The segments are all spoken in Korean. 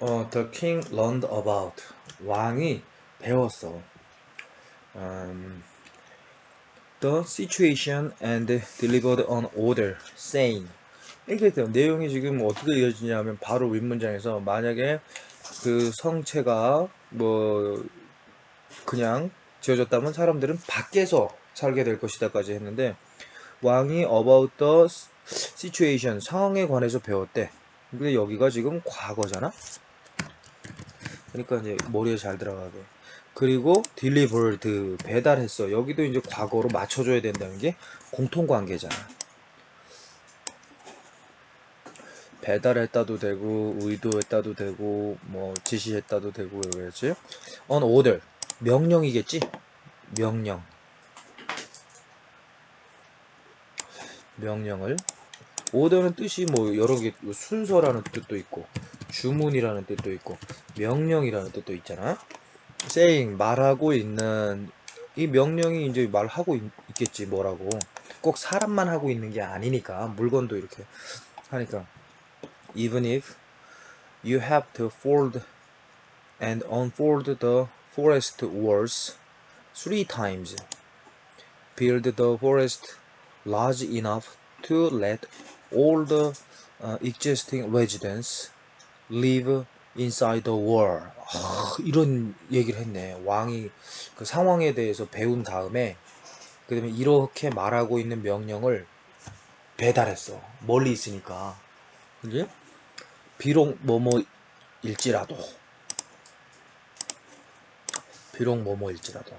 어, The king learned about. 왕이 배웠어. Um, the situation and delivered an order, saying. 이렇게 돼요. 내용이 지금 어떻게 이어지냐면 바로 윗문장에서 만약에 그 성체가 뭐 그냥 지어졌다면 사람들은 밖에서 살게 될 것이다까지 했는데 왕이 about the situation 상황에 관해서 배웠대. 근데 여기가 지금 과거잖아. 그러니까 이제 머리에 잘 들어가게. 그리고 delivered 배달했어. 여기도 이제 과거로 맞춰줘야 된다는 게 공통 관계잖아. 배달했다도 되고 의도했다도 되고 뭐 지시했다도 되고 그랬지. on order 명령이겠지. 명령. 명령을 오더는 뜻이 뭐 여러 개 순서라는 뜻도 있고 주문이라는 뜻도 있고 명령이라는 뜻도 있잖아. saying 말하고 있는 이 명령이 이제 말하고 있, 겠지 뭐라고 꼭 사람만 하고 있는 게 아니니까 물건도 이렇게 하니까 even if you have to fold and unfold the forest walls three times build the forest large enough to let all the uh, existing residents live inside the wall. 아, 이런 얘기를 했네. 왕이 그 상황에 대해서 배운 다음에 그다음에 이렇게 말하고 있는 명령을 배달했어. 멀리 있으니까. 그지? 비록 뭐뭐일지라도 비록 뭐뭐일지라도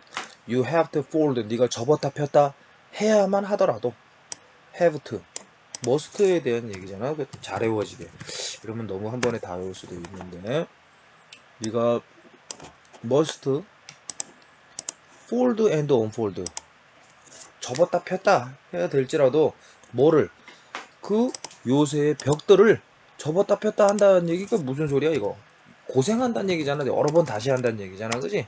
you have to fold 네가 접었다 폈다 해야만 하더라도 have to must에 대한 얘기잖아 그잘 외워지게 이러면 너무 한 번에 다 외울 수도 있는데. 네가 must fold and unfold. 접었다 폈다 해야 될지라도 뭐를 그 요새의 벽들을 접었다 폈다 한다는 얘기가 무슨 소리야 이거? 고생한다는 얘기잖아. 여러 번 다시 한다는 얘기잖아 그지?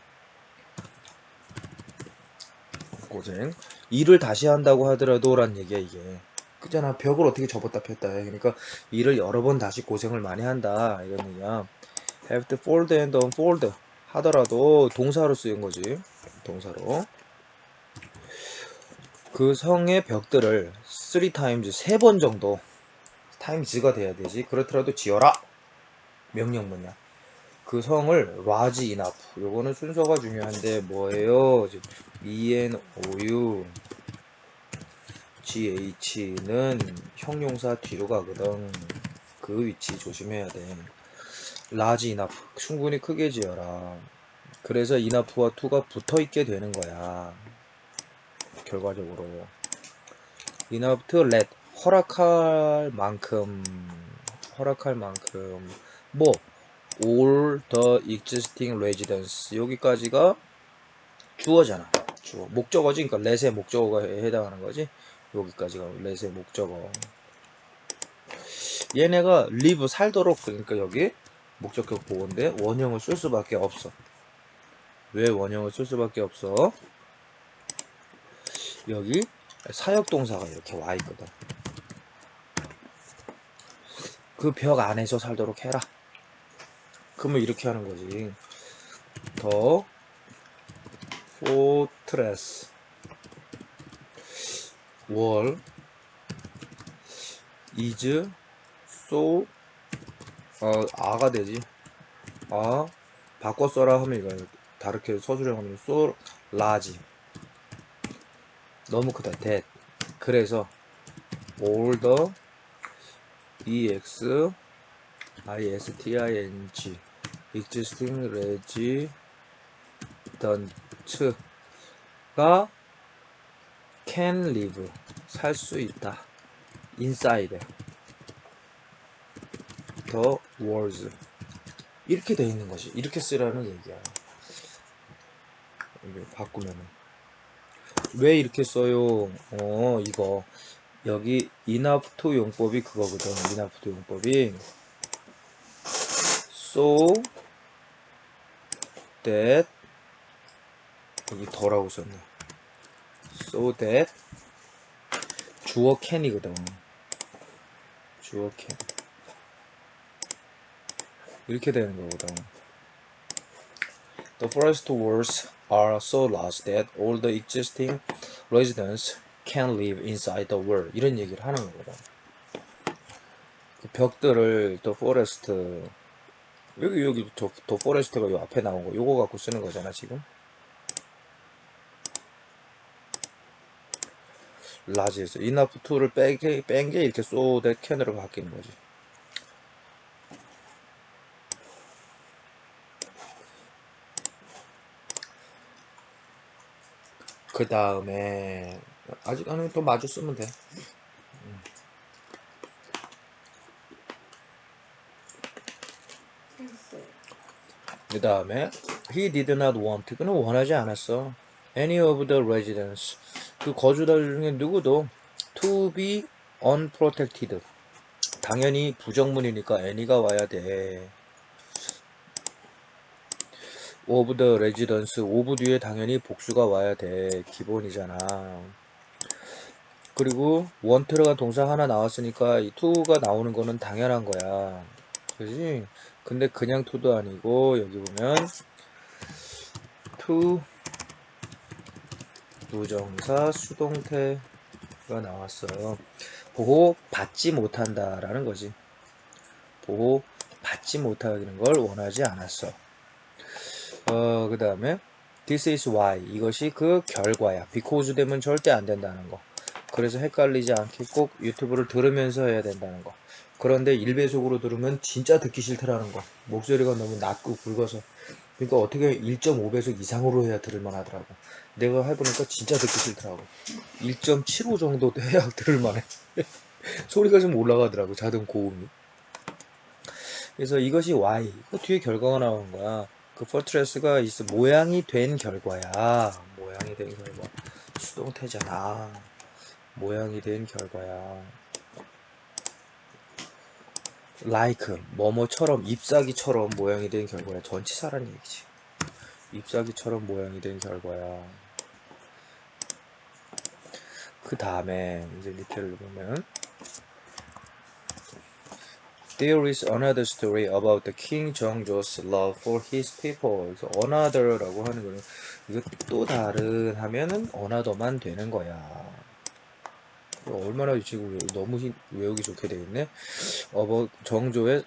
고생. 일을 다시 한다고 하더라도 란 얘기야 이게 그잖아. 벽을 어떻게 접었다 폈다 해. 그러니까 일을 여러 번 다시 고생을 많이 한다 이런 얘기야 have to fold and unfold 하더라도 동사로 쓰인 거지. 동사로. 그 성의 벽들을 3 times 세 번 정도 times가 돼야 되지. 그렇더라도 지어라. 명령문이야 그 성을 large enough. 요거는 순서가 중요한데 뭐예요? en ou GH는 형용사 뒤로 가거든. 그 위치 조심해야 돼. large enough. 충분히 크게 지어라. 그래서 enough와 to가 붙어 있게 되는 거야. 결과적으로. to let. 허락할 만큼. 허락할 만큼. 뭐, all the existing residents. 여기까지가 주어잖아. 주어. 목적어지. 그러니까 let의 목적어가 해당하는 거지. 여기까지가 렛의 목적어. 얘네가 live 살도록 그러니까 여기 목적격 보호인데 원형을 쓸 수밖에 없어. 왜 원형을 쓸 수밖에 없어? 여기 사역동사가 이렇게 와 있거든. 그 벽 안에서 살도록 해라. 그러면 이렇게 하는 거지. 더 fortress wall is so 어, 아가 되지 아 바꿔 써라 하면 이거 다르게 서술형 하면 so large 너무 크다 that 그래서 all the ex isting existing resident가 can live 살 수 있다. inside the walls 이렇게 돼 있는 것이 이렇게 쓰라는 얘기야. 바꾸면은. 왜 이렇게 써요? 어 이거. 여기 to 용법이 그거거든. to 용법이. So that 여기 더라고 썼네 so that 주어 can이거든 주어 can 이렇게 되는 거거든. The forest walls are so large that all the existing residents can live inside the wall. 이런 얘기를 하는 거거든. 그 벽들을 더 포레스트 여기 여기 더, 더 포레스트가 요 앞에 나온 거 요거 갖고 쓰는 거잖아 지금 라지에서 이나프 2를 빼게 뺀 게 이렇게 소데 캔으로 바뀌는 거지. 그 다음에 아직 아니 또 마주 쓰면 돼. 그 다음에 he did not want. 그는 원하지 않았어. Any of the residents 그 거주자들 중에 누구도 to be unprotected. 당연히 부정문이니까 any가 와야 돼. Of the residents of 뒤에 당연히 복수가 와야 돼. 기본이잖아. 그리고 want가 동사 하나 나왔으니까 이 to가 나오는 거는 당연한 거야. 그지? 근데 그냥 to도 아니고 여기 보면 to 부정사 수동태가 나왔어요. 보호 받지 못한다라는 거지. 보호 받지 못하는 걸 원하지 않았어. 어, 그 다음에 this is why 이것이 그 결과야. because 되면 절대 안 된다는 거. 그래서 헷갈리지 않게 꼭 유튜브를 들으면서 해야 된다는 거. 그런데 1배속으로 들으면 진짜 듣기 싫더라는 거. 목소리가 너무 낮고 굵어서. 그러니까 어떻게 1.5배속 이상으로 해야 들을만 하더라고. 내가 해보니까 진짜 듣기 싫더라고. 1.75 정도 해야 들을만해. 소리가 좀 올라가더라고. 자동 고음이. 그래서 이것이 Y. 그 뒤에 결과가 나오는 거야. 그 포트레스가 있어. 모양이 된 결과야. 모양이 된 결과. 수동태잖아. 모양이 된 결과야. Like 뭐뭐처럼 잎사귀처럼 모양이 된 결과야. 전치사라는 얘기지. 잎사귀처럼 모양이 된 결과야. 그 다음에 이제 밑에를 보면 There is another story about the King Jongjo's love for his people. 그래서 another라고 하는 거는 이거 또 다른 하면은 another만 되는 거야. 얼마나 지금 너무 힘- 외우기 좋게 돼 있네. 어버 정조의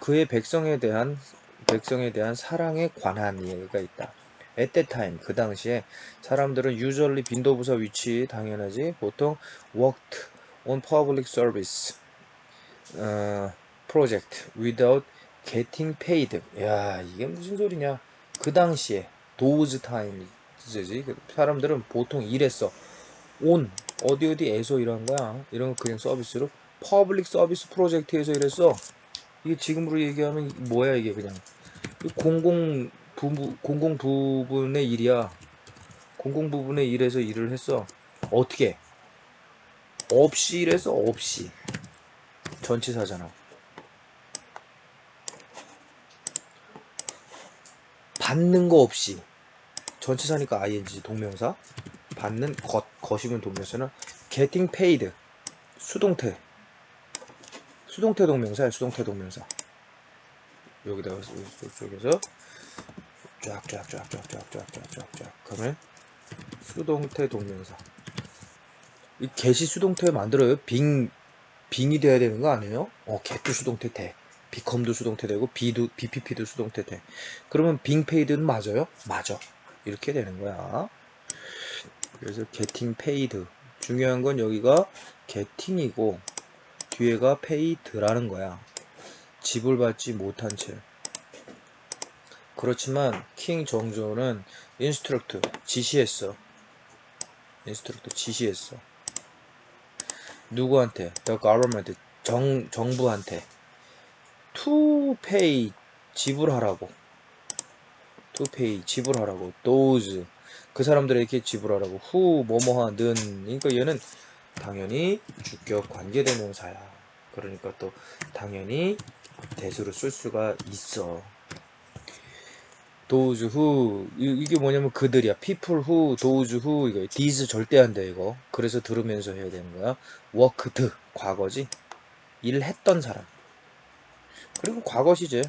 그의 백성에 대한 백성에 대한 사랑에 관한 이야기가 있다. At that time 그 당시에 사람들은 usually 빈도부사 위치 당연하지 보통 worked on public service 어, project without getting paid. 야 이게 무슨 소리냐? 그 당시에 those times지 사람들은 보통 일했어. on 어디 어디에서 일한 거야? 이런 거 그냥 서비스로 퍼블릭 서비스 프로젝트에서 일했어. 이게 지금으로 얘기하면 뭐야 이게 그냥 공공 부부 공공 부분의 일이야. 공공 부분의 일에서 일을 했어. 어떻게? 없이 일해서 없이 전치사잖아. 받는 거 없이 전치사니까 ing 동명사 받는 것 것이면 동명사는 getting paid 수동태. 수동태 동명사야 수동태 동명사. 여기다가 이쪽에서 쫙쫙쫙쫙쫙쫙쫙쫙쫙 그러면 수동태 동명사. 이 get이 수동태 만들어요? 빙 빙이 돼야 되는 거 아니에요? 어 get도 수동태 돼. become도 수동태 되고 be도 bpp도 수동태 돼. 그러면 paid는 맞아요? 맞아. 이렇게 되는 거야 그래서 getting paid. 중요한 건 여기가 getting이고 뒤에가 paid라는 거야. 지불받지 못한 채. 그렇지만 킹 정조는 인스트럭트 지시했어. 인스트럭트 지시했어. 누구한테? The government 정, 정부한테. to pay 지불하라고. to pay 지불하라고. those 그 사람들에게 지불하라고 who 뭐뭐하는. 그러니까 얘는 당연히 주격 관계대명사야. 그러니까 또 당연히 대수로 쓸 수가 있어. who 이- 이게 뭐냐면 그들이야. people who those who 이거 these 절대 안 돼 이거. 그래서 들으면서 해야 되는 거야. worked 과거지. 일했던 사람. 그리고 과거 시제